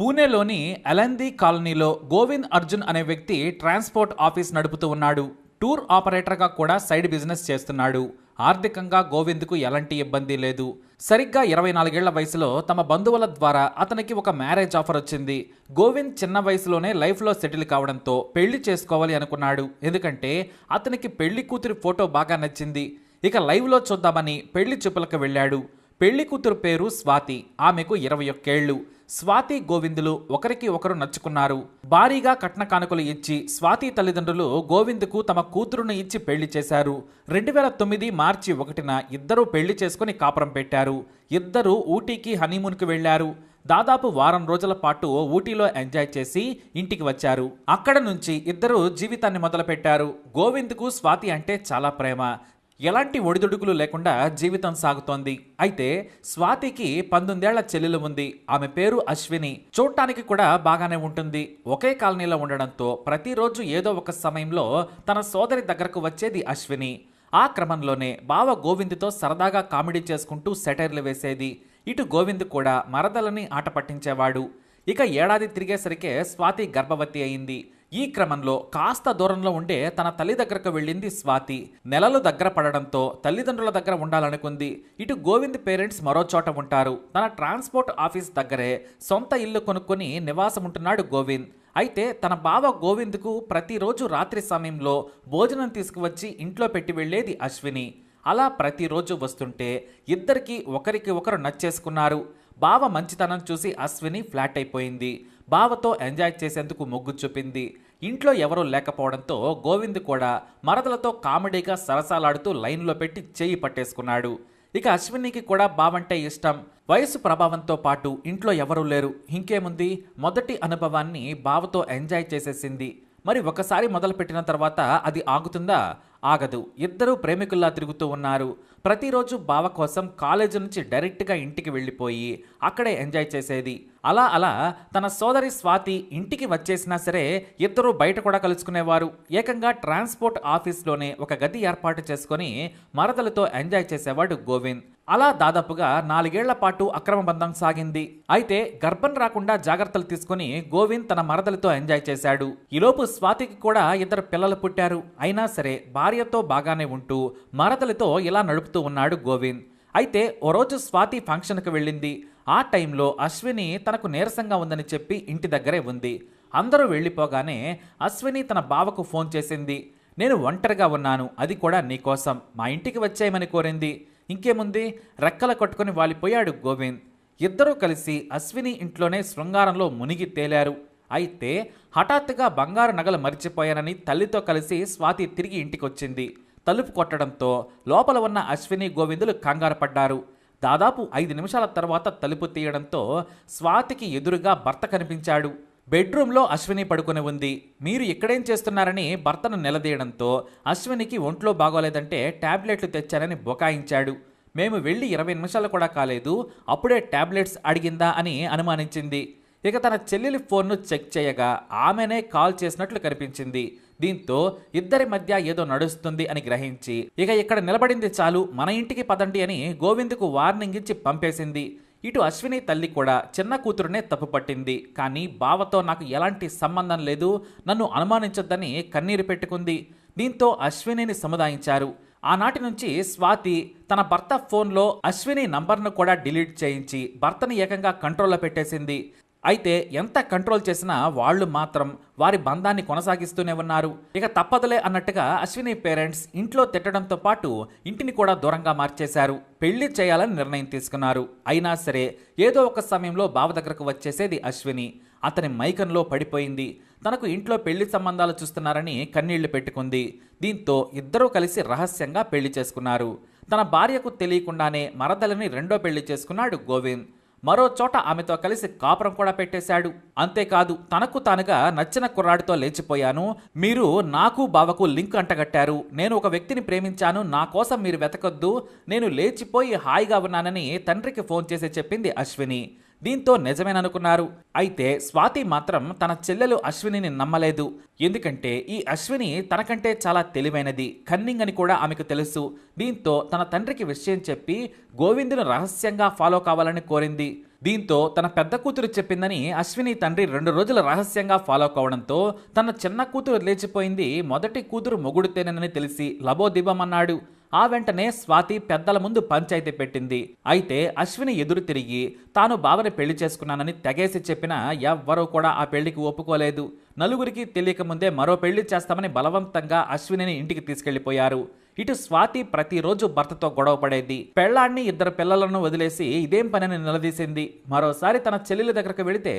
పూణేలోని అలంది కాలనీలో గోవింద్ అర్జున్ అనే వ్యక్తి ట్రాన్స్పోర్ట్ ఆఫీస్ నడుపుతూ ఉన్నాడు. టూర్ ఆపరేటర్గా కూడా సైడ్ బిజినెస్ చేస్తున్నాడు. ఆర్థికంగా గోవింద్కు ఎలాంటి ఇబ్బంది లేదు. సరిగ్గా ఇరవై నాలుగేళ్ళ వయసులో తమ బంధువుల ద్వారా అతనికి ఒక మ్యారేజ్ ఆఫర్ వచ్చింది. గోవింద్ చిన్న వయసులోనే లైఫ్లో సెటిల్ కావడంతో పెళ్ళి చేసుకోవాలి అనుకున్నాడు. ఎందుకంటే అతనికి పెళ్ళి కూతురి ఫోటో బాగా నచ్చింది. ఇక లైవ్లో చూద్దామని పెళ్ళి చూపులకు వెళ్ళాడు. పెళ్ళి కూతురు పేరు స్వాతి. ఆమెకు ఇరవై ఒక్కేళ్ళు. స్వాతి గోవిందులు ఒకరికి ఒకరు నచ్చుకున్నారు. భారీగా కట్న కానుకలు ఇచ్చి స్వాతి తల్లిదండ్రులు గోవింద్కు తమ కూతురును ఇచ్చి పెళ్ళి చేశారు. రెండు వేల తొమ్మిది మార్చి ఒకటిన ఇద్దరూ పెళ్ళి చేసుకుని కాపురం పెట్టారు. ఇద్దరూ ఊటీకి హనీమూన్కి వెళ్ళారు దాదాపు వారం రోజుల పాటు ఊటీలో ఎంజాయ్ చేసి ఇంటికి వచ్చారు. అక్కడ నుంచి ఇద్దరు జీవితాన్ని మొదలుపెట్టారు. గోవింద్కు స్వాతి అంటే చాలా ప్రేమ. ఎలాంటి ఒడిదుడుకులు లేకుండా జీవితం సాగుతోంది. అయితే స్వాతికి పంతొమ్మిదేళ్ళ చెల్లెలు ఉంది. ఆమె పేరు అశ్విని. చూడటానికి కూడా బాగానే ఉంటుంది. ఒకే కాలనీలో ఉండడంతో ప్రతిరోజు ఏదో ఒక సమయంలో తన సోదరి దగ్గరకు వచ్చేది అశ్విని. ఆ క్రమంలోనే బావ గోవింద్తో సరదాగా కామెడీ చేసుకుంటూ సెటైర్లు వేసేది. ఇటు గోవింద్ కూడా మరదలని ఆట పట్టించేవాడు. ఇక ఏడాది తిరిగేసరికే స్వాతి గర్భవతి అయింది. ఈ క్రమంలో కాస్త దూరంలో ఉండే తన తల్లి దగ్గరకు వెళ్ళింది స్వాతి. నెలలు దగ్గర పడడంతో తల్లిదండ్రుల దగ్గర ఉండాలనుకుంది. ఇటు గోవింద్ పేరెంట్స్ మరో చోట ఉంటారు. తన ట్రాన్స్పోర్ట్ ఆఫీస్ దగ్గరే సొంత ఇల్లు కొనుక్కొని నివాసం ఉంటున్నాడు గోవింద్. అయితే తన బావ గోవింద్కు ప్రతిరోజు రాత్రి సమయంలో భోజనం తీసుకువచ్చి ఇంట్లో పెట్టి వెళ్ళేది అశ్విని. అలా ప్రతిరోజు వస్తుంటే ఇద్దరికి ఒకరికి ఒకరు నచ్చేసుకున్నారు. బావ మంచితనం చూసి అశ్విని ఫ్లాట్ అయిపోయింది. బావతో ఎంజాయ్ చేసేందుకు మొగ్గు చూపింది. ఇంట్లో ఎవరూ లేకపోవడంతో గోవింద్ కూడా మరదలతో కామెడీగా సరసాలాడుతూ లైన్లో పెట్టి చేయి పట్టేసుకున్నాడు. ఇక అశ్వినికి కూడా బావంటే ఇష్టం. వయసు ప్రభావంతో పాటు ఇంట్లో ఎవరూ లేరు. ఇంకేముంది? మొదటి అనుభవాన్ని బావతో ఎంజాయ్ చేసేసింది. మరి ఒకసారి మొదలుపెట్టిన తర్వాత అది ఆగుతుందా? ఆగదు. ఇద్దరూ ప్రేమికుల్లా తిరుగుతూ ఉన్నారు. ప్రతిరోజు బావ కోసం కాలేజీ నుంచి డైరెక్ట్గా ఇంటికి వెళ్ళిపోయి అక్కడే ఎంజాయ్ చేసేది. అలా అలా తన సోదరి స్వాతి ఇంటికి వచ్చేసినా సరే ఇద్దరు బయట కూడా కలుసుకునేవారు. ఏకంగా ట్రాన్స్పోర్ట్ ఆఫీస్లోనే ఒక గది ఏర్పాటు చేసుకొని మరదలతో ఎంజాయ్ చేసేవాడు గోవింద్. అలా దాదాపుగా నాలుగేళ్ళ పాటు అక్రమ బంధం సాగింది. అయితే గర్భం రాకుండా జాగ్రత్తలు తీసుకుని గోవింద్ తన మరదలతో ఎంజాయ్ చేశాడు. ఈలోపు స్వాతికి కూడా ఇద్దరు పిల్లలు పుట్టారు. అయినా సరే భార్యతో బాగానే ఉంటూ మరదలతో ఇలా నడుపుతూ ఉన్నాడు గోవింద్. అయితే ఓ రోజు స్వాతి ఫంక్షన్కి వెళ్ళింది. ఆ టైంలో అశ్విని తనకు నీరసంగా ఉందని చెప్పి ఇంటి దగ్గరే ఉంది. అందరూ వెళ్ళిపోగానే అశ్విని తన బావకు ఫోన్ చేసింది. నేను ఒంటరిగా ఉన్నాను అది కూడా నీకోసం మా ఇంటికి వచ్చేయమని కోరింది. ఇంకేముంది? రెక్కల కొట్టుకుని వాలిపోయాడు గోవింద్. ఇద్దరూ కలిసి అశ్విని ఇంట్లోనే శృంగారంలో మునిగి తేలారు. అయితే హఠాత్తుగా బంగారు నగలు మర్చిపోయానని తల్లితో కలిసి స్వాతి తిరిగి ఇంటికొచ్చింది. తలుపు కొట్టడంతో లోపల ఉన్న అశ్విని గోవిందులు కంగారు పడ్డారు. దాదాపు ఐదు నిమిషాల తర్వాత తలుపు తీయడంతో స్వాతికి ఎదురుగా భర్త కనిపించాడు. బెడ్రూమ్లో అశ్విని పడుకుని ఉంది. మీరు ఇక్కడేం చేస్తున్నారని భర్తను నిలదీయడంతో అశ్వినికి ఒంట్లో బాగోలేదంటే ట్యాబ్లెట్లు తెచ్చానని బొకాయించాడు. మేము వెళ్ళి ఇరవై నిమిషాలు కూడా కాలేదు. అప్పుడే ట్యాబ్లెట్స్ అడిగిందా అని అనుమానించింది. ఇక తన చెల్లెలి ఫోన్ను చెక్ చేయగా ఆమెనే కాల్ చేసినట్లు కనిపించింది. దీంతో ఇద్దరి మధ్య ఏదో నడుస్తుంది అని గ్రహించి ఇక ఇక్కడ నిలబడింది చాలు మన ఇంటికి పదండి అని గోవింద్కు వార్నింగ్ ఇచ్చి పంపేసింది. ఇటు అశ్విని తల్లి కూడా చిన్న కూతురునే తప్పుపట్టింది కానీ బావతో నాకు ఎలాంటి సంబంధం లేదు నన్ను అనుమానించొద్దని కన్నీరు పెట్టుకుంది. దీంతో అశ్వినిని సముదాయించారు. ఆనాటి నుంచి స్వాతి తన భర్త ఫోన్లో అశ్విని నంబర్ను కూడా డిలీట్ చేయించి భర్తని ఏకంగా కంట్రోల్లో పెట్టేసింది. అయితే ఎంత కంట్రోల్ చేసినా వాళ్ళు మాత్రం వారి బంధాన్ని కొనసాగిస్తూనే ఉన్నారు. ఇక తప్పదులే అన్నట్టుగా అశ్విని పేరెంట్స్ ఇంట్లో తిట్టడంతో పాటు ఇంటిని కూడా దూరంగా మార్చేశారు. పెళ్ళి చేయాలని నిర్ణయం తీసుకున్నారు. అయినా సరే ఏదో ఒక సమయంలో బావ దగ్గరకు వచ్చేసేది అశ్విని. అతని మైకంలో పడిపోయింది. తనకు ఇంట్లో పెళ్ళి సంబంధాలు చూస్తున్నారని కన్నీళ్ళు పెట్టుకుంది. దీంతో ఇద్దరూ కలిసి రహస్యంగా పెళ్ళి చేసుకున్నారు. తన భార్యకు తెలియకుండానే మరదలని రెండో పెళ్ళి చేసుకున్నాడు గోవింద్. మరో చోట ఆమెతో కలిసి కాపురం కూడా పెట్టేశాడు. అంతేకాదు తనకు తానుగా నచ్చిన కుర్రాడితో లేచిపోయాను. మీరు నాకు బావకు లింక్ అంటగట్టారు. నేను ఒక వ్యక్తిని ప్రేమించాను. నా కోసం మీరు వెతకొద్దు. నేను లేచిపోయి హాయిగా ఉన్నానని తండ్రికి ఫోన్ చేసి చెప్పింది అశ్విని. దీంతో నిజమేననుకున్నారు. అయితే స్వాతి మాత్రం తన చెల్లెలు అశ్వినిని నమ్మలేదు. ఎందుకంటే ఈ అశ్విని తనకంటే చాలా తెలివైనది కన్నింగ్ అని కూడా ఆమెకు తెలుసు. దీంతో తన తండ్రికి విషయం చెప్పి గోవిందును రహస్యంగా ఫాలో కావాలని కోరింది. దీంతో తన పెద్ద కూతురు చెప్పిందని అశ్విని తండ్రి రెండు రోజులు రహస్యంగా ఫాలో కావడంతో తన చిన్న కూతురు లేచిపోయింది మొదటి కూతురు మొగుడుతేనని తెలిసి లబోదిబమన్నాడు. ఆ వెంటనే స్వాతి పెద్దల ముందు పంచాయతీ పెట్టింది. అయితే అశ్విని ఎదురు తిరిగి తాను బావని పెళ్ళి చేసుకున్నానని తెగేసి చెప్పినా ఎవ్వరూ కూడా ఆ పెళ్ళికి ఒప్పుకోలేదు. నలుగురికి తెలియక ముందే మరో పెళ్ళి చేస్తామని బలవంతంగా అశ్వినిని ఇంటికి తీసుకెళ్ళిపోయారు ఇటు స్వాతి ప్రతిరోజు భర్తతో గొడవ పడేది. పెళ్ళాన్ని ఇద్దరు పిల్లలను వదిలేసి ఇదేం పనిని నిలదీసింది. మరోసారి తన చెల్లెల దగ్గరకు వెళితే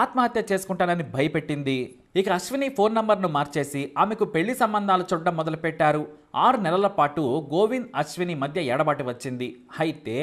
ఆత్మహత్య చేసుకుంటానని భయపెట్టింది. ఇక అశ్విని ఫోన్ నంబర్ను మార్చేసి ఆమెకు పెళ్ళి సంబంధాలు చూడడం మొదలుపెట్టారు. ఆరు నెలల పాటు గోవింద్ అశ్విని మధ్య ఎడబాటు వచ్చింది. అయితే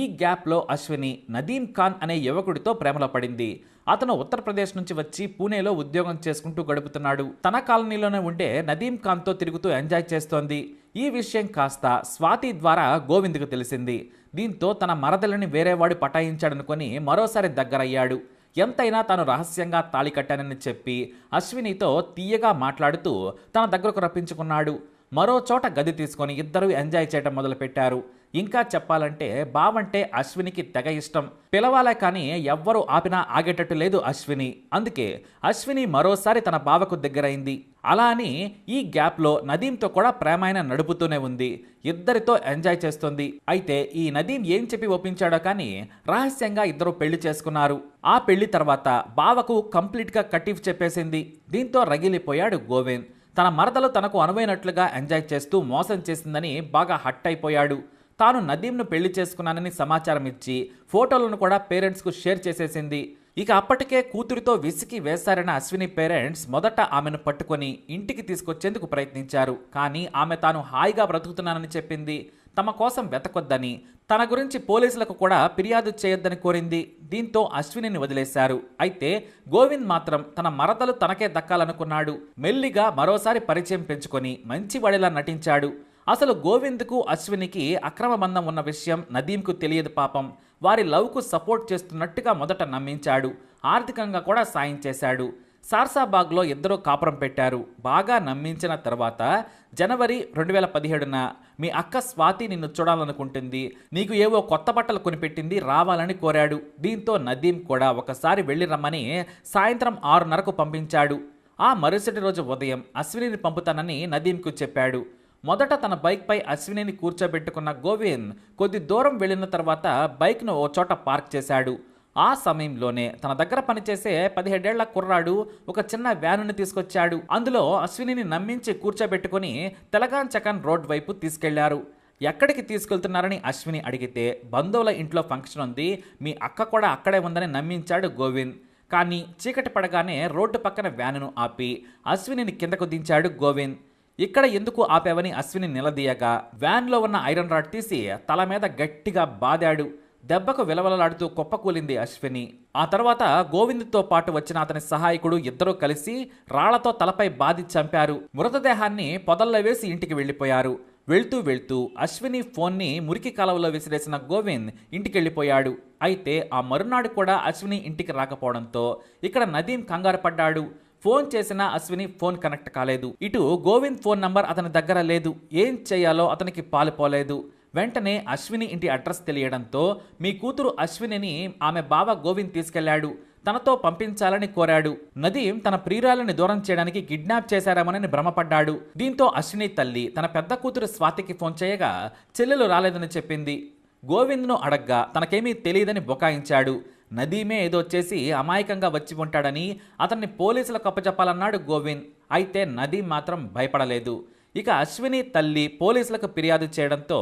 ఈ గ్యాప్లో అశ్విని నదీం ఖాన్ అనే యువకుడితో ప్రేమలో పడింది. అతను ఉత్తరప్రదేశ్ నుంచి వచ్చి పూణేలో ఉద్యోగం చేసుకుంటూ గడుపుతున్నాడు. తన కాలనీలోనే ఉండే నదీం ఖాన్తో తిరుగుతూ ఎంజాయ్ చేస్తోంది. ఈ విషయం కాస్త స్వాతి ద్వారా గోవింద్కు తెలిసింది. దీంతో తన మరదలని వేరేవాడు పటాయించాడనుకొని మరోసారి దగ్గరయ్యాడు. ఎంతైనా తాను రహస్యంగా తాళి కట్టానని చెప్పి అశ్వినితో తీయగా మాట్లాడుతూ తన దగ్గరకు రప్పించుకున్నాడు. మరో చోట గది తీసుకొని ఇద్దరూ ఎంజాయ్ చేయడం మొదలుపెట్టారు. ఇంకా చెప్పాలంటే బావంటే అశ్వినికి తెగ ఇష్టం. పిలవాలే కానీ ఎవ్వరూ ఆపినా ఆగేటట్టు లేదు అశ్విని. అందుకే అశ్విని మరోసారి తన బావకు దగ్గరైంది. అలా అని ఈ గ్యాప్లో నదీంతో కూడా ప్రేమాయణ నడుపుతూనే ఉంది. ఇద్దరితో ఎంజాయ్ చేస్తుంది. అయితే ఈ నదీం ఏం చెప్పి ఒప్పించాడో కానీ రహస్యంగా ఇద్దరు పెళ్ళి చేసుకున్నారు. ఆ పెళ్ళి తర్వాత బావకు కంప్లీట్గా కట్టిఫ్ చెప్పేసింది. దీంతో రగిలిపోయాడు గోవింద్. తన మరదలు తనకు అనువైనట్లుగా ఎంజాయ్ చేస్తూ మోసం చేసిందని బాగా హట్ అయిపోయాడు. తాను నదీంను పెళ్ళి చేసుకున్నానని సమాచారం ఇచ్చి ఫోటోలను కూడా పేరెంట్స్కు షేర్ చేసేసింది. ఇక అప్పటికే కూతురితో విసికి వేశారన్న అశ్విని పేరెంట్స్ మొదట ఆమెను పట్టుకొని ఇంటికి తీసుకొచ్చేందుకు ప్రయత్నించారు. కానీ ఆమె తాను హాయిగా బ్రతుకుతున్నానని చెప్పింది. తమ కోసం వెతకొద్దని తన గురించి పోలీసులకు కూడా ఫిర్యాదు చేయొద్దని కోరింది. దీంతో అశ్వినిని వదిలేశారు. అయితే గోవింద్ మాత్రం తన మరదలు తనకే దక్కాలనుకున్నాడు. మెల్లిగా మరోసారి పరిచయం పెంచుకొని మంచివాడిలా నటించాడు. అసలు గోవింద్కు అశ్వినికి అక్రమ బంధం ఉన్న విషయం నదీంకు తెలియదు పాపం. వారి లవ్కు సపోర్ట్ చేస్తున్నట్టుగా మొదట నమ్మించాడు. ఆర్థికంగా కూడా సాయం చేశాడు. సార్సాబాగ్లో ఇద్దరు కాపురం పెట్టారు. బాగా నమ్మించిన తర్వాత జనవరి రెండు వేల పదిహేడున మీ అక్క స్వాతి నిన్ను చూడాలనుకుంటుంది. నీకు ఏవో కొత్త బట్టలు కొనిపెట్టింది రావాలని కోరాడు. దీంతో నదీం కూడా ఒకసారి వెళ్ళి రమ్మని సాయంత్రం ఆరున్నరకు పంపించాడు. ఆ మరుసటి రోజు ఉదయం అశ్వినిని పంపుతానని నదీంకు చెప్పాడు. మొదట తన బైక్పై అశ్వినిని కూర్చోబెట్టుకున్న గోవింద్ కొద్ది దూరం వెళ్ళిన తర్వాత బైక్ను ఓ చోట పార్క్ చేశాడు. ఆ సమయంలోనే తన దగ్గర పనిచేసే పదిహేడేళ్ళ కుర్రాడు ఒక చిన్న వ్యానుని తీసుకొచ్చాడు. అందులో అశ్వినిని నమ్మించి కూర్చోబెట్టుకుని తెలగాన్ చకన్ రోడ్ వైపు తీసుకెళ్ళారు. ఎక్కడికి తీసుకెళ్తున్నారని అశ్విని అడిగితే బంధువుల ఇంట్లో ఫంక్షన్ ఉంది మీ అక్క కూడా అక్కడే ఉందని నమ్మించాడు గోవింద్. కానీ చీకటి పడగానే రోడ్డు పక్కన వ్యానును ఆపి అశ్వినిని కిందకు దించాడు గోవింద్. ఇక్కడ ఎందుకు ఆపావని అశ్విని నిలదీయగా వ్యాన్లో ఉన్న ఐరన్ రాడ్ తీసి తల మీద గట్టిగా బాదాడు. దెబ్బకు విలవలలాడుతూ కుప్పకూలింది అశ్విని. ఆ తర్వాత గోవింద్తో పాటు వచ్చిన అతని సహాయకుడు ఇద్దరూ కలిసి రాళ్ళతో తలపై బాది చంపారు. మృతదేహాన్ని పొదల్లో వేసి ఇంటికి వెళ్ళిపోయారు. వెళ్తూ వెళ్తూ అశ్విని ఫోన్ని మురికి కాలువలో విసిరేసిన గోవింద్ ఇంటికెళ్ళిపోయాడు. అయితే ఆ మరునాడు కూడా అశ్విని ఇంటికి రాకపోవడంతో ఇక్కడ నదీం కంగారు పడ్డాడు. ఫోన్ చేసిన అశ్విని ఫోన్ కనెక్ట్ కాలేదు. ఇటు గోవింద్ ఫోన్ నంబర్ అతని దగ్గర లేదు. ఏం చేయాలో అతనికి పాలుపోలేదు. వెంటనే అశ్విని ఇంటి అడ్రస్ తెలియడంతో మీ కూతురు అశ్వినిని ఆమె బావ గోవింద్ తీసుకెళ్ళాడు. తనతో పంపించాలని కోరాడు. నదీం తన ప్రియురాలని దూరం చేయడానికి కిడ్నాప్ చేశారామని భ్రమపడ్డాడు. దీంతో అశ్విని తల్లి తన పెద్ద కూతురు స్వాతికి ఫోన్ చేయగా చెల్లెలు రాలేదని చెప్పింది. గోవింద్ను అడగ్గా తనకేమీ తెలియదని బొకాయించాడు. నదీమే ఏదో వచ్చేసి అమాయకంగా వచ్చి ఉంటాడని అతన్ని పోలీసులకు అప్పచెప్పాలన్నాడు గోవింద్. అయితే నదీం మాత్రం భయపడలేదు. ఇక అశ్విని తల్లి పోలీసులకు ఫిర్యాదు చేయడంతో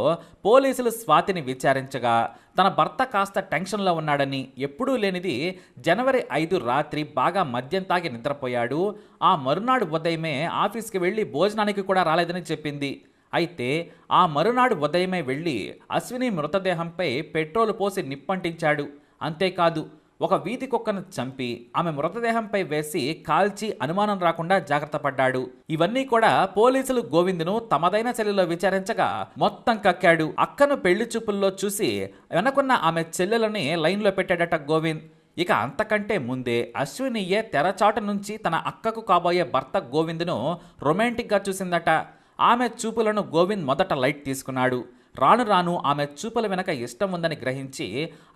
పోలీసులు స్వాతిని విచారించగా తన భర్త కాస్త టెన్షన్లో ఉన్నాడని ఎప్పుడూ లేనిది జనవరి ఐదు రాత్రి బాగా మద్యం తాగి నిద్రపోయాడు. ఆ మరునాడు ఉదయమే ఆఫీస్కి వెళ్ళి భోజనానికి కూడా రాలేదని చెప్పింది. అయితే ఆ మరునాడు ఉదయమే వెళ్ళి అశ్విని మృతదేహంపై పెట్రోల్ పోసి నిప్పంటించాడు. అంతేకాదు ఒక వీధి కుక్కను చంపి ఆమె మృతదేహంపై వేసి కాల్చి అనుమానం రాకుండా జాగ్రత్త పడ్డాడు. ఇవన్నీ కూడా పోలీసులు గోవిందును తమదైన చెల్లెలో విచారించగా మొత్తం కక్కాడు. అక్కను పెళ్ళి చూపుల్లో చూసి వెనకున్న ఆమె చెల్లెలని లైన్లో పెట్టాడట గోవింద్. ఇక అంతకంటే ముందే అశ్వినియే తెరచాటు నుంచి తన అక్కకు కాబోయే భర్త గోవిందును రొమాంటిక్గా చూసిందట. ఆమె చూపులను గోవింద్ మొదట లైట్ తీసుకున్నాడు. రాను రాను ఆమె చూపుల వెనక ఇష్టం ఉందని గ్రహించి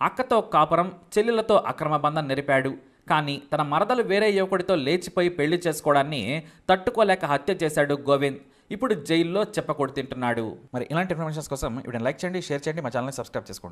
అక్కతో కాపురం చెల్లెలతో అక్రమ బంధం నెరిపాడు కానీ తన మరదలు వేరే యువకుడితో లేచిపోయి పెళ్ళి చేసుకోవడాన్ని తట్టుకోలేక హత్య చేశాడు గోవింద్. ఇప్పుడు జైల్లో చెప్పకూడు తింటున్నాడు మరి ఇలాంటి ఇన్ఫర్మేషన్స్ కోసం ఇప్పుడు లైక్ చేయండి షేర్ చేయండి మా ఛానల్ని సబ్స్క్రైబ్ చేసుకోండి.